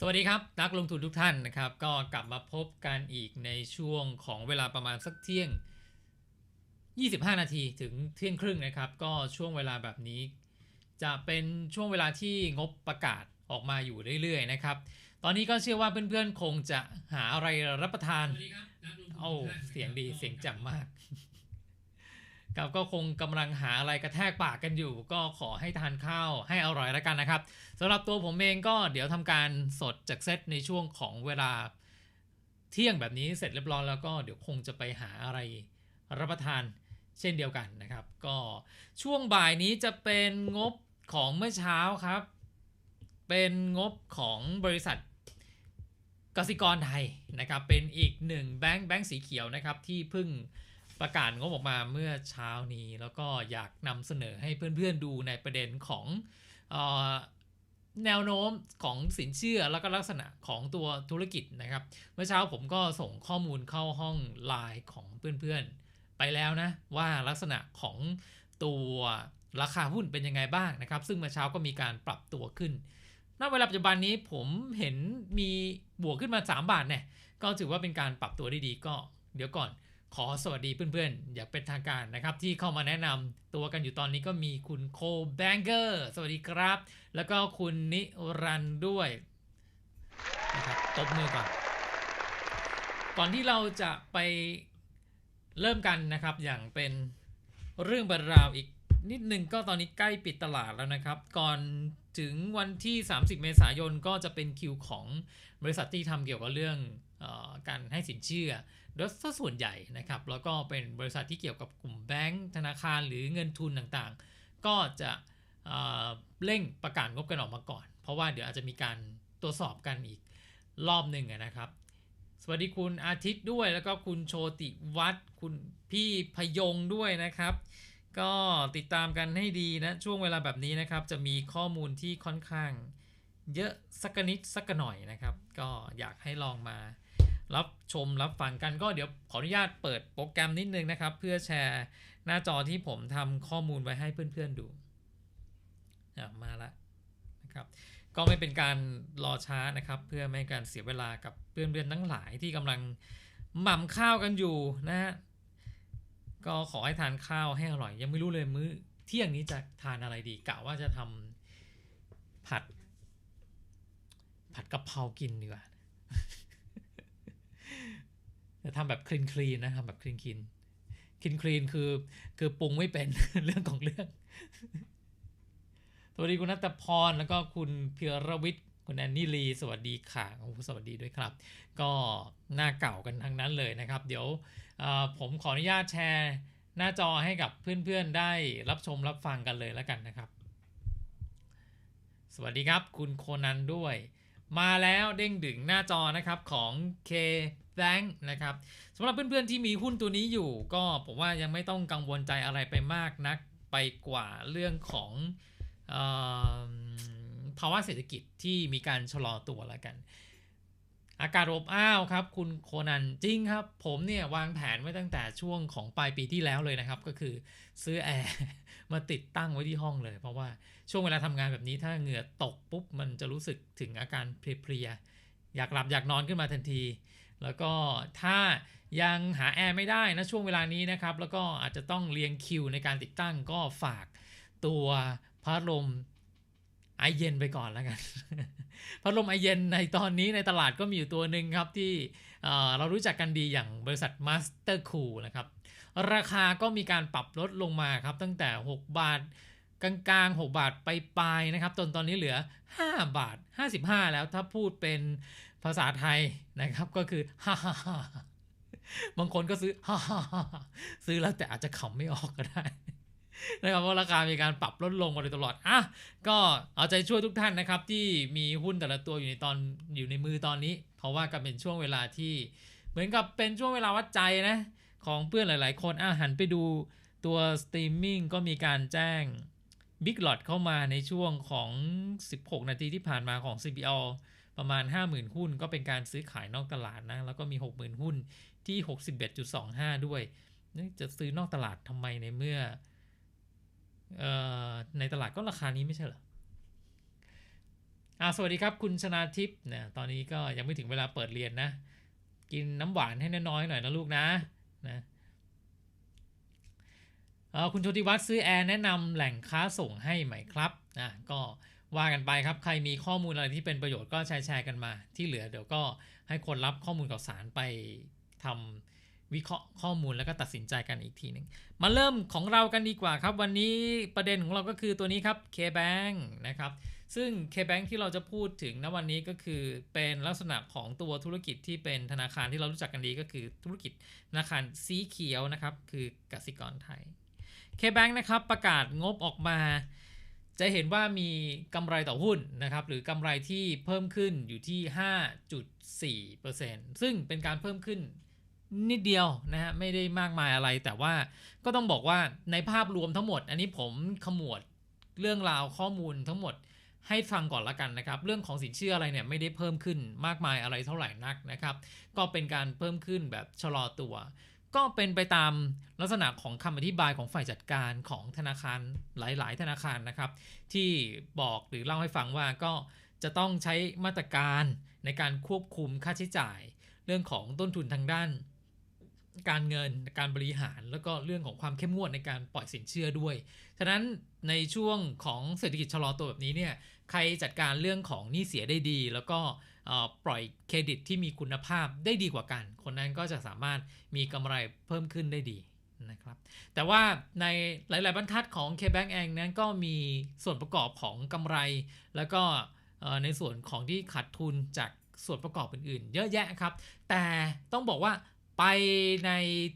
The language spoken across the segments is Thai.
สวัสดีครับ นักลงทุนทุกท่านนะครับ ก็กลับมาพบกันอีกในช่วงของเวลาประมาณสักเที่ยง 25 นาทีถึงเที่ยงครึ่งนะครับ ก็ช่วงเวลาแบบนี้ จะเป็นช่วงเวลาที่งบประกาศออกมาอยู่เรื่อยๆนะครับ ตอนนี้ก็เชื่อว่าเพื่อนๆคงจะหาอะไรรับประทาน โอ้ เสียงดีเสียงแจ่มมาก ครับก็คงกำลังหาอะไรกระแทกปากกันอยู่ ก็ขอให้ทานข้าวให้อร่อยแล้วกันนะครับสำหรับตัวผมเองก็เดี๋ยวทำการสดจากเซตในช่วงของเวลาเที่ยงแบบนี้เสร็จเรียบร้อยแล้วก็เดี๋ยวคงจะไปหาอะไรรับประทานเช่นเดียวกันนะครับ ก็ช่วงบ่ายนี้จะเป็นงบของเมื่อเช้าครับ เป็นงบของบริษัทกสิกรไทยนะครับ เป็นอีกหนึ่งแบงค์แบงค์สีเขียวนะครับที่เพิ่ง ประกาศงบออกมาเมื่อเช้านี้ แล้วก็อยากนำเสนอให้เพื่อนๆดูในประเด็นของออแนวโน้มของสินเชื่อแล้วก็ลักษณะของตัวธุรกิจนะครับ เมื่อเช้าผมก็ส่งข้อมูลเข้าห้องไลน์ของเพื่อนๆ ไปแล้วนะ ว่าลักษณะของตัวราคาหุ้นเป็นยังไงบ้างนะครับ ซึ่งเมื่อเช้าก็มีการปรับตัวขึ้นณเวลาปัจจุบันนี้ผมเห็นมีบวกขึ้นมา 3 บาทเนี่ยก็ถือว่าเป็นการปรับตัวได้ดีก็เดี๋ยวก่อน ขอสวัสดีเพื่อนๆ อยากเป็นทางการนะครับ ที่เข้ามาแนะนำตัวกันอยู่ตอนนี้ก็มีคุณโคแบงเกอร์สวัสดีครับ แล้วก็คุณนิรันด้วยนะครับตบมือก่อนก่อนที่เราจะไปเริ่มกันนะครับ อย่างเป็นเรื่องบรรราวอีกนิดนึงก็ตอนนี้ใกล้ปิดตลาดแล้วนะครับ ก่อนถึงวันที่ 30 เมษายนก็จะเป็นคิวของบริษัทที่ทำเกี่ยวกับเรื่องออการให้สินเชื่อ โดยส่วนใหญ่นะครับ แล้วก็เป็นบริษัทที่เกี่ยวกับกลุ่มแบงก์ธนาคารหรือเงินทุนต่างๆ ก็จะเเร่งประกาศงบกันออกมาก่อน เพราะว่าเดี๋ยวอาจจะมีการตรวจสอบกันอีกรอบหนึ่งนะครับ สวัสดีคุณอาทิตย์ด้วยแล้วก็คุณโชติวัฒน์คุณพี่พยงด้วยนะครับ ก็ติดตามกันให้ดีนะ ช่วงเวลาแบบนี้นะครับ จะมีข้อมูลที่ค่อนข้าง เยอะสักนิดสักหน่อยนะครับ ก็อยากให้ลองมา รับชมรับฟังกันก็เดี๋ยวขออนุญาตเปิดโปรแกรมนิดนึงนะครับ เพื่อแชร์หน้าจอที่ผมทำข้อมูลไว้ให้เพื่อนๆดูมาละนะครับก็ไม่เป็นการรอช้านะครับ เพื่อไม่ให้การเสียเวลากับเพื่อนๆทั้งหลายที่กำลังหม่ำข้าวกันอยู่นะฮะก็ขอให้ทานข้าวให้อร่อย ยังไม่รู้เลยมื้อเที่ยงนี้จะทานอะไรดีกะว่าจะทำผัด ผัดกะเพรากินดีกว่า จะทำแบบคลีนคลีนนะทำแบบคลีนคลีนคลีนคลีนคือคือปรุงไม่เป็นเรื่องของเรื่องสวัสดีคุณนัตพรแล้วก็คุณเพียรวิทย์คุณแอนนี่ลีสวัสดีค่ะโอ้โหสวัสดีด้วยครับ ก็หน้าเก่ากันทั้งนั้นเลยนะครับ เดี๋ยวผมขออนุญาตแชร์หน้าจอให้กับเพื่อนๆได้รับชมรับฟังกันเลยแล้วกันนะครับ สวัสดีครับ คุณโคนันด้วย มาแล้วเด้งดึงหน้าจอนะครับของ K Bank นะครับสำหรับเพื่อนๆที่มีหุ้นตัวนี้อยู่ ก็ผมว่ายังไม่ต้องกังวลใจอะไรไปมากนักไปกว่าเรื่องของออภาวะเศรษฐกิจที่มีการชะลอตัวแล้วกัน อากาศอบอ้าวครับ คุณโคนันจริงครับ ผมเนี่ยวางแผนไว้ตั้งแต่ช่วงของปลายปีที่แล้วเลยนะครับ ก็คือซื้อแอร์มาติดตั้งไว้ที่ห้องเลย เพราะว่าช่วงเวลาทำงานแบบนี้ถ้าเหงื่อตกปุ๊บ มันจะรู้สึกถึงอาการเพลียๆอยากหลับอยากนอนขึ้นมาทันที แล้วก็ถ้ายังหาแอร์ไม่ได้นะช่วงเวลานี้นะครับ แล้วก็อาจจะต้องเรียงคิวในการติดตั้งก็ฝากตัวพัดลมไอเย็นไปก่อนแล้วกัน พัดลมไอเย็นในตอนนี้ในตลาดก็มีอยู่ตัวหนึ่งครับที่เเรารู้จักกันดีอย่างบริษัท Master Cool นะครับ ราคาก็มีการปรับลดลงมาครับ ตั้งแต่ 6 บาทกลางๆ 6 บาทไปปลายนะครับจนตอนนี้เหลือ 5 บาท 55 แล้วถ้าพูดเป็น ภาษาไทยนะครับก็คือฮ่าฮ่าฮ่าบางคนก็ซื้อฮ่าฮ่าฮ่าซื้อแล้วแต่อาจจะขำไม่ออกก็ได้นะครับเพราะราคามีการปรับลดลงมาโดยตลอด อะ ก็เอาใจช่วยทุกท่านนะครับ ที่มีหุ้นแต่ละตัวอยู่ในตอนอยู่ในมือตอนนี้ เพราะว่าก็เป็นช่วงเวลาที่ เหมือนกับเป็นช่วงเวลาวัดใจนะ ของเพื่อนหลาย ๆ คนอะหันไปดูตัวสตรีมมิ่งก็มีการแจ้ง Big Lot เข้ามาในช่วงของ 16 นาทีที่ผ่านมาของ CPO ประมาณ 50,000 หุ้นก็เป็นการซื้อขายนอกตลาดนะ แล้วก็มี 60,000 หุ้นที่ 61.25 ด้วย จะซื้อนอกตลาดทำไมในเมื่อออในตลาดก็ราคานี้ไม่ใช่เหรออ่าสวัสดีครับคุณชนาทิพย์นะตอนนี้ก็ยังไม่ถึงเวลาเปิดเรียนนะ กินน้ำหวานให้น้อยๆหน่อยนะลูกนะนะคุณโชติวัฒน์ซื้อแอร์แนะนำแหล่งค้าส่งให้ไหมครับนะก็ ว่ากันไปครับ ใครมีข้อมูลอะไรที่เป็นประโยชน์ก็แชร์แชร์กันมา ที่เหลือเดี๋ยวก็ให้คนรับข้อมูลข่าวสารไปทำวิเคราะห์ข้อมูลแล้วก็ตัดสินใจกันอีกทีหนึ่งมาเริ่มของเรากันดีกว่าครับ วันนี้ประเด็นของเราก็คือตัวนี้ครับ K-Bank นะครับ ซึ่ง K-Bank ที่เราจะพูดถึงณวันนี้ก็คือเป็นลักษณะของตัวธุรกิจที่เป็นธนาคารที่เรารู้จักกันดีก็คือธุรกิจธนาคารสีเขียวนะครับ คือกสิกรไทย K-Bank นะครับประกาศงบออกมา จะเห็นว่ามีกำไรต่อหุ้นนะครับ หรือกำไรที่เพิ่มขึ้นอยู่ที่ 5.4%ซึ่งเป็นการเพิ่มขึ้นนิดเดียวนะฮะไม่ได้มากมายอะไร แต่ว่าก็ต้องบอกว่าในภาพรวมทั้งหมด อันนี้ผมขมวดเรื่องราวข้อมูลทั้งหมดให้ฟังก่อนละกันนะครับ เรื่องของสินเชื่ออะไรเนี่ยไม่ได้เพิ่มขึ้นมากมายอะไรเท่าไหร่นักนะครับ ก็เป็นการเพิ่มขึ้นแบบชะลอตัว ก็เป็นไปตามลักษณะของคำอธิบายของฝ่ายจัดการของธนาคารหลาย ๆ ธนาคารนะครับ ที่บอกหรือเล่าให้ฟังว่าก็จะต้องใช้มาตรการในการควบคุมค่าใช้จ่าย เรื่องของต้นทุนทางด้าน การเงินการบริหาร แล้วก็เรื่องของความเข้มงวดในการปล่อยสินเชื่อด้วย ฉะนั้นในช่วงของเศรษฐกิจชะลอตัวแบบนี้เนี่ยใครจัดการเรื่องของหนี้เสียได้ดี แล้วก็ ปล่อยเครดิตที่มีคุณภาพได้ดีกว่ากัน คนนั้นก็จะสามารถมีกำไรเพิ่มขึ้นได้ดีนะครับแต่ว่าในหลาย ๆ บรรทัดของ K-Bank เองนั้นก็มีส่วนประกอบของกำไร แล้วก็ในส่วนของที่ขาดทุนจากส่วนประกอบอื่น ๆ เยอะแยะครับ แต่ต้องบอกว่าไปใน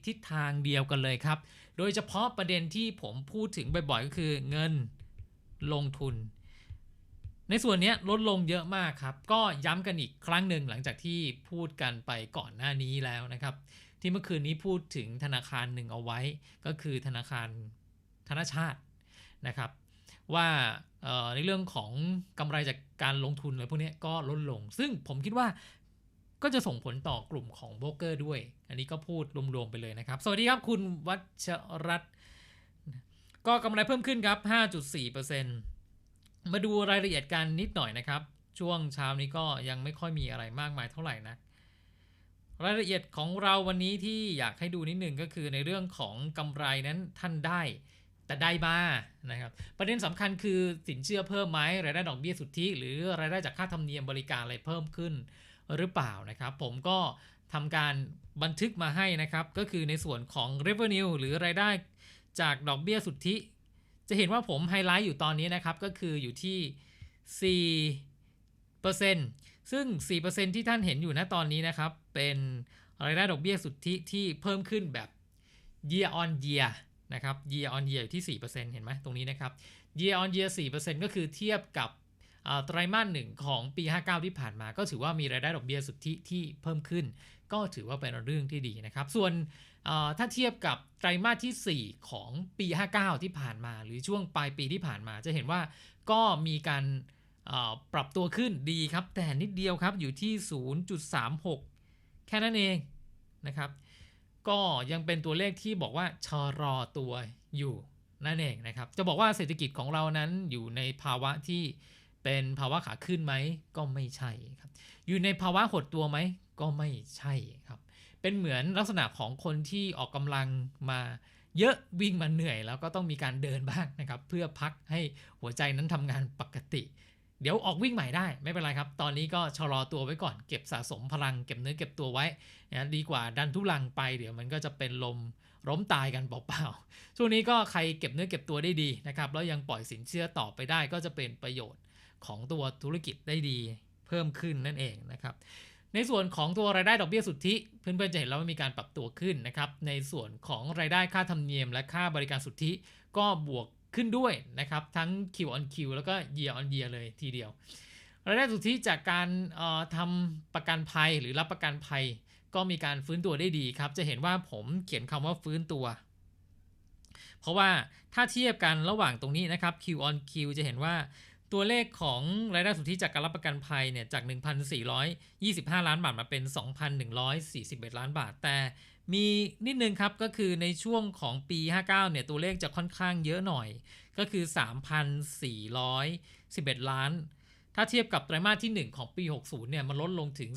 ทิศทางเดียวกันเลยครับ โดยเฉพาะประเด็นที่ผมพูดถึงบ่อย ๆ ก็คือเงินลงทุน ในส่วนนี้ลดลงเยอะมากครับ ก็ย้ำกันอีกครั้งหนึ่งหลังจากที่พูดกันไปก่อนหน้านี้แล้วนะครับ ที่เมื่อคืนนี้พูดถึงธนาคารหนึ่งเอาไว้ ก็คือธนาคารธนาชาตินะครับ ว่าในเรื่องของกำไรจากการลงทุนอะไรพวกนี้ก็ลดลง ซึ่งผมคิดว่าก็จะส่งผลต่อกลุ่มของโบรกเกอร์ด้วย อันนี้ก็พูดรวมๆไปเลยนะครับ สวัสดีครับคุณวัชรัตน์ก็กำไรเพิ่มขึ้นครับ 5.4% มาดูรายละเอียดกันนิดหน่อยนะครับ ช่วงเช้านี้ก็ยังไม่ค่อยมีอะไรมากมายเท่าไหร่นะรายละเอียดของเราวันนี้ที่อยากให้ดูนิดหนึ่งก็คือในเรื่องของกำไรนั้นท่านได้ แต่ได้มานะครับประเด็นสำคัญคือสินเชื่อเพิ่มไหมรายได้ดอกเบี้ยสุทธิหรือรายได้จากค่าธรรมเนียมบริการอะไรเพิ่มขึ้นหรือเปล่านะครับ ผมก็ทำการบันทึกมาให้นะครับ ก็คือในส่วนของ revenue หรือรายได้จากดอกเบี้ยสุทธิ จะเห็นว่าผมไฮไลท์อยู่ตอนนี้นะครับ ก็คืออยู่ที่ 4%ซึ่ง 4%ที่ท่านเห็นอยู่ณตอนนี้นะครับ เป็นรายได้ดอกเบี้ยสุทธิที่เพิ่มขึ้นแบบ year on year นะครับ year on year อยู่ที่ 4%เห็นไหมตรงนี้นะครับ year on year 4%ก็คือเทียบกับไตรามาสหนึ่งของปี 59 ที่ผ่านมา ก็ถือว่ามีรายได้ดอกเบี้ยสุทธิที่เพิ่มขึ้น ก็ถือว่าเป็นเรื่องที่ดีนะครับ ส่วน ถ้าเทียบกับไตรมาสที่ 4 ของปี 59 ที่ผ่านมา หรือช่วงปลายปีที่ผ่านมา จะเห็นว่าก็มีการปรับตัวขึ้นดีครับ แต่นิดเดียวครับอยู่ที่ 0.36 แค่นั้นเองนะครับ ก็ยังเป็นตัวเลขที่บอกว่าชะลอตัวอยู่นั่นเองนะครับ จะบอกว่าเศรษฐกิจของเรานั้นอยู่ในภาวะที่เป็นภาวะขาขึ้นไหมก็ไม่ใช่ครับ อยู่ในภาวะหดตัวไหมก็ไม่ใช่ครับ เป็นเหมือนลักษณะของคนที่ออกกำลังมาเยอะวิ่งมาเหนื่อย แล้วก็ต้องมีการเดินบ้างนะครับ เพื่อพักให้หัวใจนั้นทำงานปกติ เดี๋ยวออกวิ่งใหม่ได้ไม่เป็นไรครับ ตอนนี้ก็ชะลอตัวไว้ก่อน เก็บสะสมพลังเก็บเนื้อเก็บตัวไว้นะดีกว่าดันทุลังไปเดี๋ยวมันก็จะเป็นลมล้มตายกันเปล่าๆ ช่วงนี้ก็ใครเก็บเนื้อเก็บตัวได้ดีนะครับ แล้วยังปล่อยสินเชื่อต่อไปได้ก็จะเป็นประโยชน์ของตัวธุรกิจได้ดีเพิ่มขึ้นนั่นเองนะครับ ในส่วนของตัวรายได้ดอกเบี้ยสุทธิ เพื่อนๆจะเห็นแล้วว่ามีการปรับตัวขึ้นนะครับ ในส่วนของรายได้ค่าธรรมเนียม และค่าบริการสุทธิก็บวกขึ้นด้วยนะครับ ทั้ง Q on Q แล้วก็ Year on Year เลยทีเดียว รายได้สุทธิจากการทำประกันภัยหรือรับประกันภัย ก็มีการฟื้นตัวได้ดีครับ จะเห็นว่าผมเขียนคำว่าฟื้นตัว เพราะว่าถ้าเทียบกันระหว่างตรงนี้นะครับ Q on Q จะเห็นว่า ตัวเลขของรายได้สุทธิจากการรับประกันภัยเนี่ยจาก 1,425 ล้านบาทมาเป็น 2,141 ล้านบาท แต่มีนิดนึงครับก็คือในช่วงของปี 59 เนี่ยตัวเลขจะค่อนข้างเยอะหน่อย ก็คือ 3,411 ล้าน ถ้าเทียบกับไตรมาสที่ 1 ของปี 60 เนี่ยมันลดลงถึง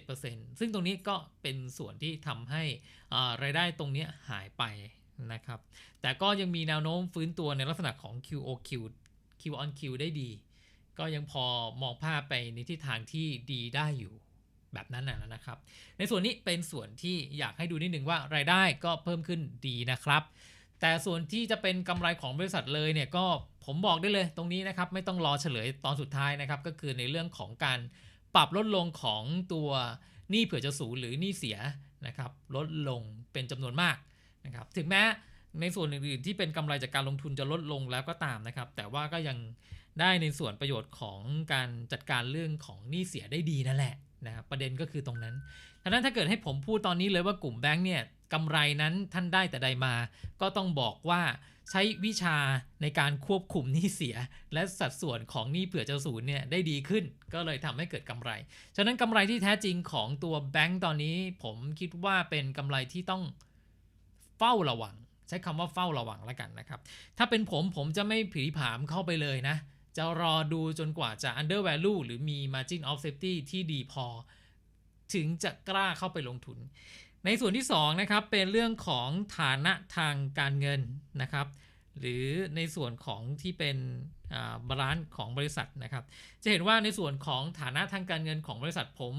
37%ซึ่งตรงนี้ก็เป็นส่วนที่ทำให้รายได้ตรงนี้หายไปนะครับ แต่ก็ยังมีแนวโน้มฟื้นตัวในลักษณะของ QOQ Q on Q ได้ดี ก็ยังพอมองภาพไปในทิศทางที่ดีได้อยู่แบบนั้นนะครับ ในส่วนนี้เป็นส่วนที่อยากให้ดูนิดนึงว่ารายได้ก็เพิ่มขึ้นดีนะครับ แต่ส่วนที่จะเป็นกำไรของบริษัทเลยเนี่ยก็ผมบอกได้เลยตรงนี้นะครับ ไม่ต้องรอเฉลยตอนสุดท้ายนะครับ ก็คือในเรื่องของการปรับลดลงของตัวหนี้เผื่อจะสูญหรือหนี้เสียนะครับลดลงเป็นจำนวนมากนะครับถึงแม้ ในส่วนอื่นๆที่เป็นกำไรจากการลงทุนจะลดลงแล้วก็ตามนะครับ แต่ว่าก็ยังได้ในส่วนประโยชน์ของการจัดการเรื่องของหนี้เสียได้ดีนั่นแหละนะครับประเด็นก็คือตรงนั้นดังนั้นถ้าเกิดให้ผมพูดตอนนี้เลยว่ากลุ่มแบงค์เนี่ยกำไรนั้นท่านได้แต่ใดมา ก็ต้องบอกว่าใช้วิชาในการควบคุมหนี้เสีย และสัดส่วนของหนี้เผื่อจะศูนย์เนี่ยได้ดีขึ้น ก็เลยทำให้เกิดกำไร ฉะนั้นกำไรที่แท้จริงของตัวแบงก์ตอนนี้ ผมคิดว่าเป็นกำไรที่ต้องเฝ้าระวัง ช้คำว่าเฝ้าระวังแล้วกันนะครับ ถ้าเป็นผมผมจะไม่ผีผามเข้าไปเลยนะ จะรอดูจนกว่าจะ under value หรือมี margin of safety ที่ดีพอ ถึงจะกล้าเข้าไปลงทุน ในส่วนที่2นะครับเป็นเรื่องของฐานะทางการเงินนะครับหรือในส่วนของที่เป็นบาลานซ์ของบริษัทนะครับ จะเห็นว่าในส่วนของฐานะทางการเงินของบริษัทผม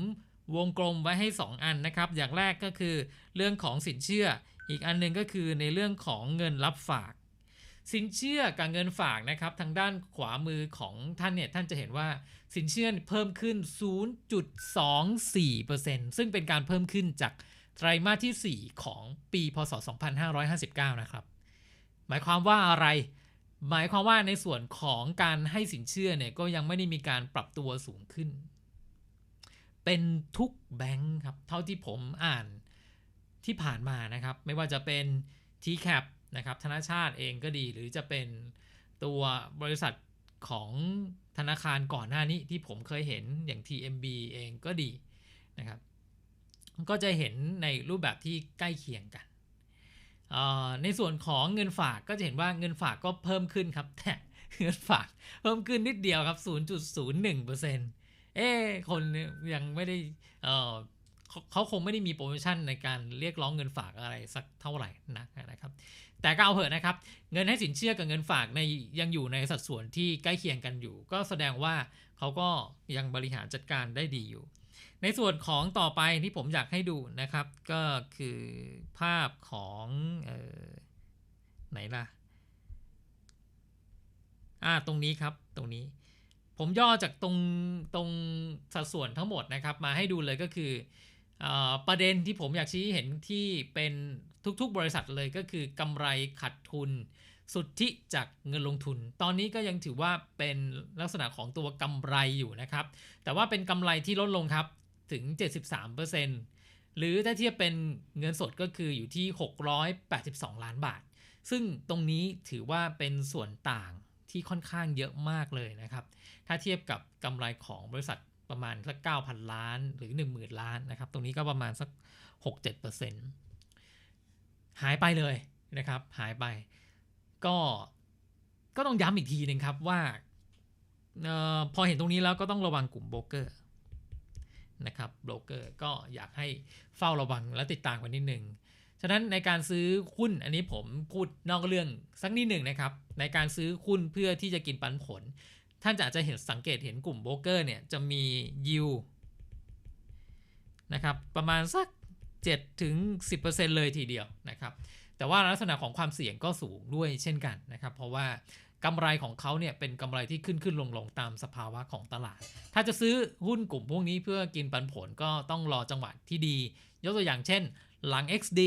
วงกลมไว้ให้ 2 อันนะครับ อย่างแรกก็คือเรื่องของสินเชื่อ อีกอันหนึ่งก็คือในเรื่องของเงินรับฝาก สินเชื่อกับเงินฝากนะครับ ทางด้านขวามือของท่านเนี่ย ท่านจะเห็นว่าสินเชื่อเพิ่มขึ้น 0.24%ซึ่งเป็นการเพิ่มขึ้นจากไตรมาสที่ 4 ของปี พศ 2559 นะครับ หมายความว่าอะไร หมายความว่าในส่วนของการให้สินเชื่อเนี่ยก็ยังไม่ได้มีการปรับตัวสูงขึ้น เป็นทุกแบงค์ครับ เท่าที่ผมอ่าน ที่ผ่านมานะครับ ไม่ว่าจะเป็น TCAP นะครับธนาชาติเองก็ดีหรือจะเป็นตัวบริษัทของธนาคารก่อนหน้านี้ที่ผมเคยเห็นอย่าง TMB เองก็ดีนะครับ ก็จะเห็นในรูปแบบที่ใกล้เคียงกันในส่วนของเงินฝากก็จะเห็นว่าเงินฝากก็เพิ่มขึ้นครับ แต่เงินฝากเพิ่มขึ้นนิดเดียวครับ 0.01%เอ๊คนยังไม่ได้ เขาคงไม่ได้มีโปรโมชั่นในการเรียกร้องเงินฝากอะไรสักเท่าไหร่นะนะครับ แต่ก็เอาเถอะนะครับ เงินให้สินเชื่อกับเงินฝากในยังอยู่ในสัดส่วนที่ใกล้เคียงกันอยู่ ก็แสดงว่าเขาก็ยังบริหารจัดการได้ดีอยู่ ในส่วนของต่อไปที่ผมอยากให้ดูนะครับ ก็คือภาพของออไหนล่ะอ่าตรงนี้ครับตรงนี้ผมย่อจากตรงตรงสัดส่วนทั้งหมดนะครับ มาให้ดูเลยก็คือ ประเด็นที่ผมอยากชี้เห็นที่เป็นทุกๆ บริษัทเลยก็คือกำไรขัดทุน สุทธิจากเงินลงทุน ตอนนี้ก็ยังถือว่าเป็นลักษณะของตัวกำไรอยู่นะครับ แต่ว่าเป็นกำไรที่ลดลงครับถึง 73%หรือถ้าเทียบเป็นเงินสดก็คืออยู่ที่ 682 ล้านบาท ซึ่งตรงนี้ถือว่าเป็นส่วนต่างที่ค่อนข้างเยอะมากเลยนะครับ ถ้าเทียบกับกำไรของบริษัท ประมาณสัก9,000ล้านหรือ10,000ล้านนะครับ ตรงนี้ก็ประมาณสัก6-7%หายไปเลยนะครับ หายไปก็ก็ต้องย้ำอีกทีหนึ่งครับว่าออพอเห็นตรงนี้แล้วก็ต้องระวังกลุ่มโบรกเกอร์นะครับโบรกเกอร์ก็อยากให้เฝ้าระวังและติดตามกันนิดหนึ่งฉะนั้นในการซื้อหุ้นอันนี้ผมพูดนอกเรื่องสักนิดหนึ่งนะครับ ในการซื้อหุ้นเพื่อที่จะกินปันผล ท่านจะอาจจะเห็นสังเกตเห็นกลุ่มโบรกเกอร์เนี่ยจะมียิวนะครับประมาณสัก7ถึง10%เลยทีเดียวนะครับแต่ว่าลักษณะของความเสี่ยงก็สูงด้วยเช่นกันนะครับ เพราะว่ากำไรของเขาเนี่ยเป็นกำไรที่ขึ้นขึ้นลงลงตามสภาวะของตลาด ถ้าจะซื้อหุ้นกลุ่มพวกนี้เพื่อกินปันผลก็ต้องรอจังหวะที่ดี ยกตัวอย่างเช่น หลัง XD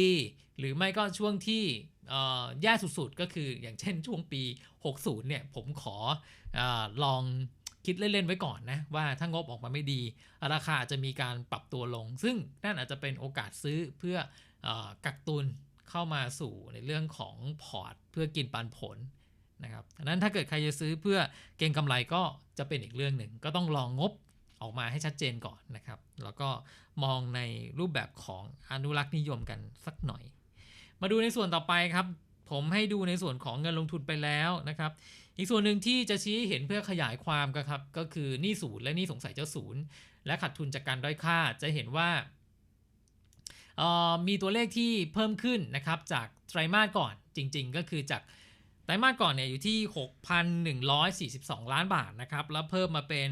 หรือไม่ก็ช่วงที่ แย่สุดๆ ก็คืออย่างเช่นช่วงปี 60 เนี่ย ผมขออลองคิดเล่น ๆ ไว้ก่อนนะ ว่าถ้างบออกมาไม่ดี ราคาจะมีการปรับตัวลง ซึ่งนั่นอาจจะเป็นโอกาสซื้อเพื่ออกักตุนเข้ามาสู่ในเรื่องของพอร์ต เพื่อกินปันผลนะครับดังนั้นถ้าเกิดใครจะซื้อเพื่อเก็งกำไรก็จะเป็นอีกเรื่องหนึ่ง ก็ต้องลองงบออกมาให้ชัดเจนก่อนนะครับ แล้วก็มองในรูปแบบของอนุรักษ์นิยมกันสักหน่อย มาดูในส่วนต่อไปครับ ผมให้ดูในส่วนของเงินลงทุนไปแล้วนะครับ อีกส่วนหนึ่งที่จะชี้เห็นเพื่อขยายความก็ครับ ก็คือหนี้ศูนย์และหนี้สงสัยเจ้าศูนย์และขาดทุนจากการด้อยค่าจะเห็นว่าออมีตัวเลขที่เพิ่มขึ้นนะครับจากไตรมาสก่อนจริง ๆ ก็คือจากไตรมาสก่อนเนี่ยอยู่ที่ 6,142 ล้านบาทนะครับ แล้วเพิ่มมาเป็น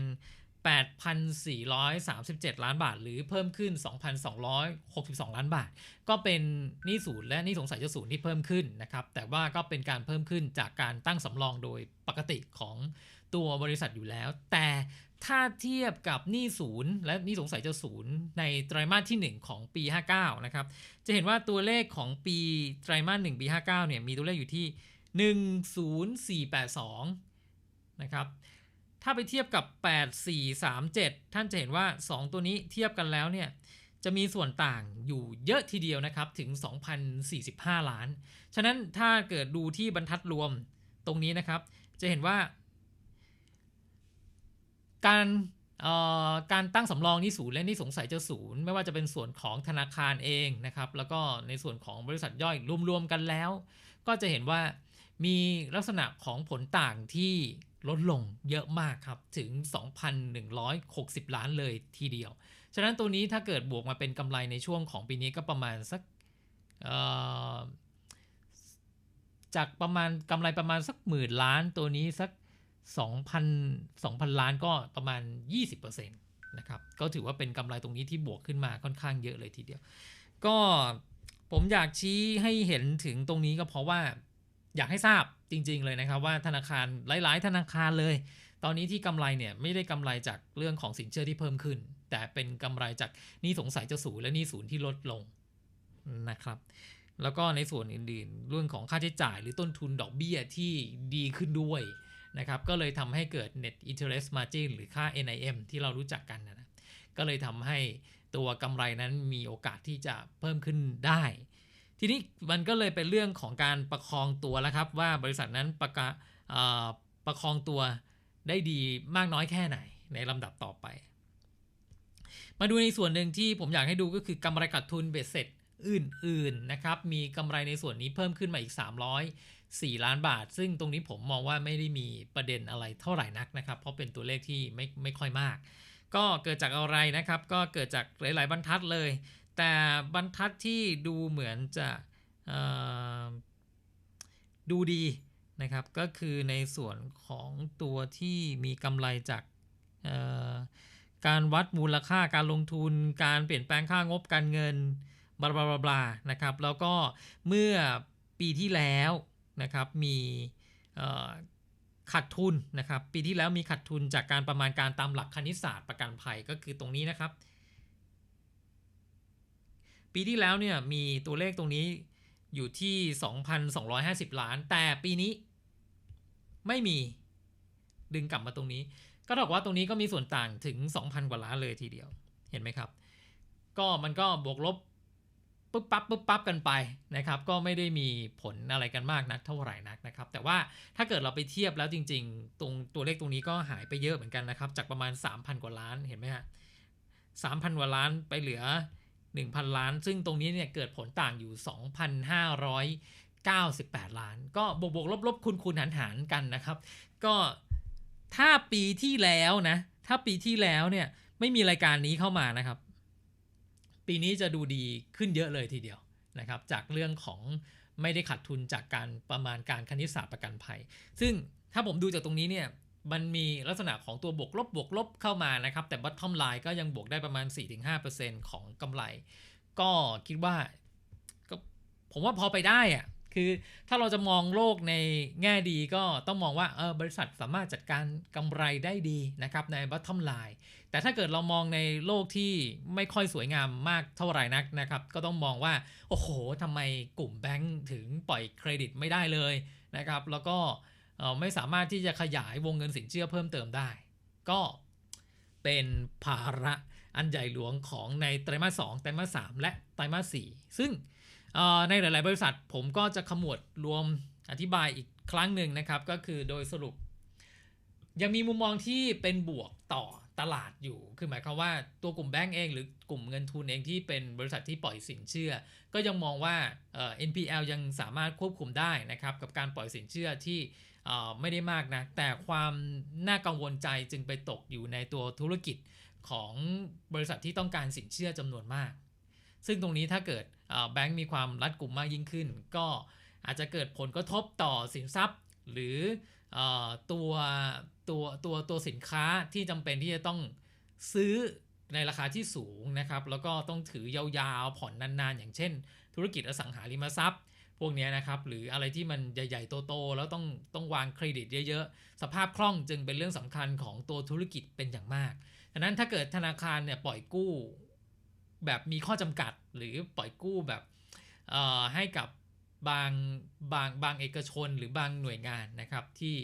8,437 ล้านบาท หรือเพิ่มขึ้น 2,262 ล้านบาท ก็เป็นหนี้ศูนย์และหนี้สงสัยจ้าศูนย์ที่เพิ่มขึ้นนะครับ แต่ว่าก็เป็นการเพิ่มขึ้นจากการตั้งสำรองโดยปกติของตัวบริษัทอยู่แล้ว แต่ถ้าเทียบกับหนี้ศูนย์และหนี้สงสัยจ้าศูนย์ในไตรมาสที่ 1 ของปี 59 นะครับ จะเห็นว่าตัวเลขของปีไตรมาส1ปี 59 เนี่ยมีตัวเลขอยู่ที่ 10482 นะครับ ถ้าไปเทียบกับ 8437 ท่านจะเห็นว่า 2 ตัวนี้เทียบกันแล้วเนี่ยจะมีส่วนต่างอยู่เยอะทีเดียวนะครับถึง 2,045 ล้าน ฉะนั้นถ้าเกิดดูที่บรรทัดรวมตรงนี้นะครับ จะเห็นว่า การการตั้งสำรองนี้ศูนย์และนี้สงสัยจ้าศูนย์ไม่ว่าจะเป็นส่วนของธนาคารเองนะครับ แล้วก็ในส่วนของบริษัทย่อยรวมๆกันแล้ว ก็จะเห็นว่ามีลักษณะของผลต่างที่ ลดลงเยอะมากครับ ถึง 2,160 ล้านเลยทีเดียว ฉะนั้นตัวนี้ถ้าเกิดบวกมาเป็นกำไรในช่วงของปีนี้ก็ประมาณสักจากประมาณกำไรประมาณสักหมื่นล้านตัวนี้สัก 2,000 2,000 ล้านก็ประมาณ 20%นะครับ ก็ถือว่าเป็นกำไรตรงนี้ที่บวกขึ้นมาค่อนข้างเยอะเลยทีเดียว ก็ผมอยากชี้ให้เห็นถึงตรงนี้ก็เพราะว่า อยากให้ทราบจริง ๆ เลยนะครับ ว่าธนาคารหลาย ๆ ธนาคารเลย ตอนนี้ที่กำไรเนี่ยไม่ได้กำไรจากเรื่องของสินเชื่อที่เพิ่มขึ้น แต่เป็นกำไรจากหนี้สงสัยจ้าสูนและหนี้ศูนย์ที่ลดลงนะครับ แล้วก็ในส่วนอื่นๆ เรื่องของค่าใช้จ่าย หรือต้นทุนดอกเบี้ยที่ดีขึ้นด้วยนะครับ ก็เลยทำให้เกิด net interest margin หรือค่า NIM ที่เรารู้จักกันนะ ก็เลยทำให้ตัวกำไรนั้นมีโอกาสที่จะเพิ่มขึ้นได้ ทีนี้มันก็เลยเป็นเรื่องของการประคองตัวแล้วครับว่าบริษัทนั้นประกาประคองตัวได้ดีมากน้อยแค่ไหนในลำดับต่อไป มาดูในส่วนหนึ่งที่ผมอยากให้ดูก็คือกำไรขาดทุนเบ็ดเสร็จอื่นๆนะครับมีกำไรในส่วนนี้เพิ่มขึ้นมาอีก 304 ล้านบาท ซึ่งตรงนี้ผมมองว่าไม่ได้มีประเด็นอะไรเท่าไหร่นักนะครับ เพราะเป็นตัวเลขที่ไม่ไม่ค่อยมาก ก็เกิดจากอะไรนะครับ ก็เกิดจากหลาย ๆ บรรทัดเลย แต่บรรทัดที่ดูเหมือนจะดูดีนะครับ ก็คือในส่วนของตัวที่มีกำไรจากการวัดมูลค่าการลงทุน การเปลี่ยนแปลงค่างบการเงินบลาบลาบลานะครับ แล้วก็เมื่อปีที่แล้วนะครับมีขาดทุนนะครับ ปีที่แล้วมีขาดทุนจากการประมาณการตามหลักคณิตศาสตร์ประกันภัยก็คือตรงนี้นะครับ ปีที่แล้วเนี่ยมีตัวเลขตรงนี้อยู่ที่ 2,250 ล้าน แต่ปีนี้ไม่มีดึงกลับมาตรงนี้ ก็ถอกว่าตรงนี้ก็มีส่วนต่างถึง 2,000 กว่าล้านเลยทีเดียว เห็นไหมครับ ก็มันก็บวกลบปุ๊บปั๊บปุ๊บปั๊บกันไปนะครับ ก็ไม่ได้มีผลอะไรกันมากนักเท่าไหร่นักนะครับ แต่ว่าถ้าเกิดเราไปเทียบแล้วจริง ๆ ตรงตัวเลขตรงนี้ก็หายไปเยอะเหมือนกันนะครับ จากประมาณ 3,000 กว่าล้านเห็นไหมฮะสามพันกว่าล้านไปเหลือ 1,000 ล้าน ซึ่งตรงนี้เนี่ยเกิดผลต่างอยู่ 2,598 ล้าน ก็บวกบวกลบลบคูณคูณหารหารกันนะครับ ก็ถ้าปีที่แล้วนะ ถ้าปีที่แล้วเนี่ยไม่มีรายการนี้เข้ามานะครับ ปีนี้จะดูดีขึ้นเยอะเลยทีเดียวนะครับ จากเรื่องของไม่ได้ขาดทุนจากการประมาณการคณิตศาสตร์ประกันภัย ซึ่งถ้าผมดูจากตรงนี้เนี่ย มันมีลักษณะของตัวบวกลบบวกลบเข้ามานะครับ แต่ bottom line ก็ยังบวกได้ประมาณ 4-5%ของกำไร ก็คิดว่าก็ผมว่าพอไปได้อะคือถ้าเราจะมองโลกในแง่ดีก็ต้องมองว่าเออบริษัทสามารถจัดการกำไรได้ดีนะครับใน bottom line แต่ถ้าเกิดเรามองในโลกที่ไม่ค่อยสวยงามมากเท่าไหร่นักนะครับ ก็ต้องมองว่า โอ้โหทำไมกลุ่มแบงค์ถึงปล่อยเครดิตไม่ได้เลยนะครับ แล้วก็ ไม่สามารถที่จะขยายวงเงินสินเชื่อเพิ่มเติมได้ ก็เป็นภาระอันใหญ่หลวงของในไตรมาส2ไตรมาส3และไตรมาส4ซึ่งในหลาย ๆ บริษัทผมก็จะขมวดรวมอธิบายอีกครั้งหนึ่งนะครับ ก็คือโดยสรุป ยังมีมุมมองที่เป็นบวกต่อตลาดอยู่ คือหมายความว่าตัวกลุ่มแบงก์เอง หรือกลุ่มเงินทุนเองที่เป็นบริษัทที่ปล่อยสินเชื่อ ก็ยังมองว่า NPL ยังสามารถควบคุมได้นะครับกับการปล่อยสินเชื่อที่ ไม่ได้มากนะแต่ความน่ากังวลใจจึงไปตกอยู่ในตัวธุรกิจของบริษัทที่ต้องการสินเชื่อจำนวนมาก ซึ่งตรงนี้ถ้าเกิดแบงก์มีความรัดกุมมากยิ่งขึ้น ก็อาจจะเกิดผลกระทบต่อสินทรัพย์ หรือออตัวตัวตัวตัวสินค้าที่จำเป็นที่จะต้องซื้อในราคาที่สูงนะครับ แล้วก็ต้องถือยาวๆ ผ่อนนานๆ อย่างเช่น ธุรกิจอสังหาริมทรัพย์ พวกนี้นะครับ หรืออะไรที่มันใหญ่ ๆ โตๆแล้วต้องต้องวางเครดิตเยอะ ๆ สภาพคล่องจึงเป็นเรื่องสำคัญของตัวธุรกิจเป็นอย่างมากดังนั้นถ้าเกิดธนาคารเนี่ยปล่อยกู้แบบมีข้อจำกัด หรือปล่อยกู้แบบเอ่อให้กับบางบางบางเอกชนหรือบางหน่วยงานนะครับที่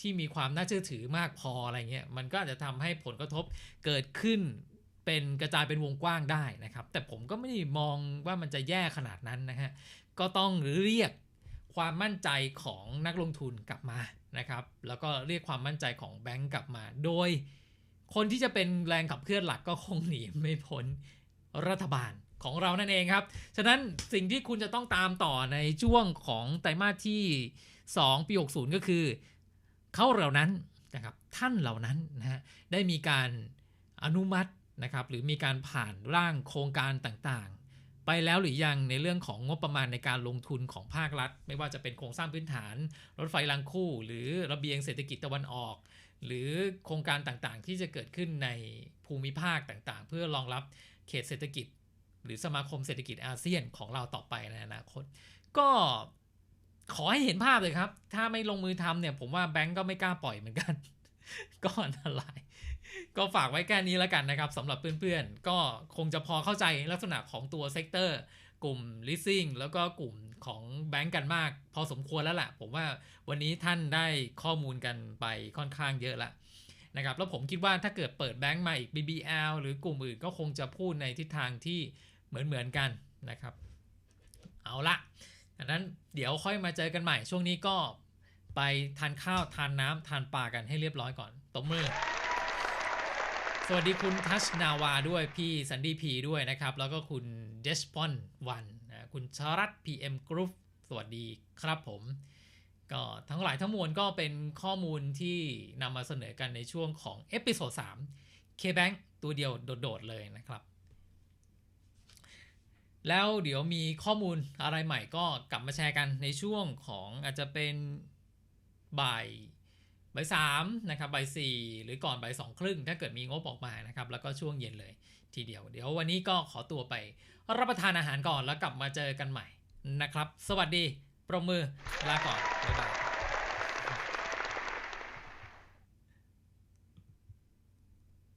ที่มีความน่าเชื่อถือมากพออะไรเงี้ยมันก็อาจจะทำให้ผลกระทบเกิดขึ้น เป็นกระจายเป็นวงกว้างได้นะครับ แต่ผมก็ไม่ได้มองว่ามันจะแย่ขนาดนั้นนะฮะก็ต้องเรียกความมั่นใจของนักลงทุนกลับมานะครับ แล้วก็เรียกความมั่นใจของแบงก์กลับมา โดยคนที่จะเป็นแรงขับเคลื่อนหลักก็คงหนีไม่พ้นรัฐบาลของเรานั่นเองครับ ฉะนั้นสิ่งที่คุณจะต้องตามต่อในช่วงของไตรมาสที่ 2 ปี 60 ก็คือเขาเหล่านั้นนะครับท่านเหล่านั้นนะฮะได้มีการอนุมัติ นะครับหรือมีการผ่านร่างโครงการต่างๆ ไปแล้วหรือยังในเรื่องของงบประมาณในการลงทุนของภาครัฐ ไม่ว่าจะเป็นโครงสร้างพื้นฐาน รถไฟรางคู่ หรือระเบียงเศรษฐกิจตะวันออก หรือโครงการต่างๆ ที่จะเกิดขึ้นในภูมิภาคต่างๆ เพื่อรองรับเขตเศรษฐกิจ หรือสมาคมเศรษฐกิจอาเซียนของเราต่อไปในอนาคต ก็ขอให้เห็นภาพเลยครับ ถ้าไม่ลงมือทำเนี่ยผมว่าแบงก์ก็ไม่กล้าปล่อยเหมือนกัน ก็อันตราย ก็ฝากไว้แค่นี้แล้วกันนะครับสำหรับเพื่อนๆ ก็คงจะพอเข้าใจลักษณะของตัวเซกเตอร์กลุ่ม leasing แล้วก็กลุ่มของแบงก์กันมาก พอสมควรแล้วล่ะ ผมว่าวันนี้ท่านได้ข้อมูลกันไปค่อนข้างเยอะละนะครับแล้วผมคิดว่าถ้าเกิดเปิดแบงก์มาอีก BBL หรือกลุ่มอื่นก็คงจะพูดในทิศทางที่เหมือนๆกันนะครับ เอาละดังนั้นเดี๋ยวค่อยมาเจอกันใหม่ช่วงนี้ก็ไปทานข้าวทานน้ำทานปลากันให้เรียบร้อยก่อนตบมือ สวัสดีคุณทัชนาวาด้วยพี่สันดีพีด้วยนะครับ แล้วก็คุณเดชปอนวันนะคุณชรัตพีเอ็มกรุ๊ปสวัสดีครับผมก็ทั้งหลายทั้งมวลก็เป็นข้อมูลที่นำมาเสนอกันในช่วงของเอพิโซด3 K-Bank ตัวเดียวโดดๆเลยนะครับ แล้วเดี๋ยวมีข้อมูลอะไรใหม่ก็กลับมาแชร์กันในช่วงของอาจจะเป็นบ่าย บ่ายสามนะครับบ่ายสี่หรือก่อนบ่ายสองครึ่งถ้าเกิดมีงบออกมานะครับ แล้วก็ช่วงเย็นเลยทีเดียว เดี๋ยววันนี้ก็ขอตัวไปรับประทานอาหารก่อนแล้วกลับมาเจอกันใหม่นะครับ สวัสดี ประมือลาก่อนบ๊ายบาย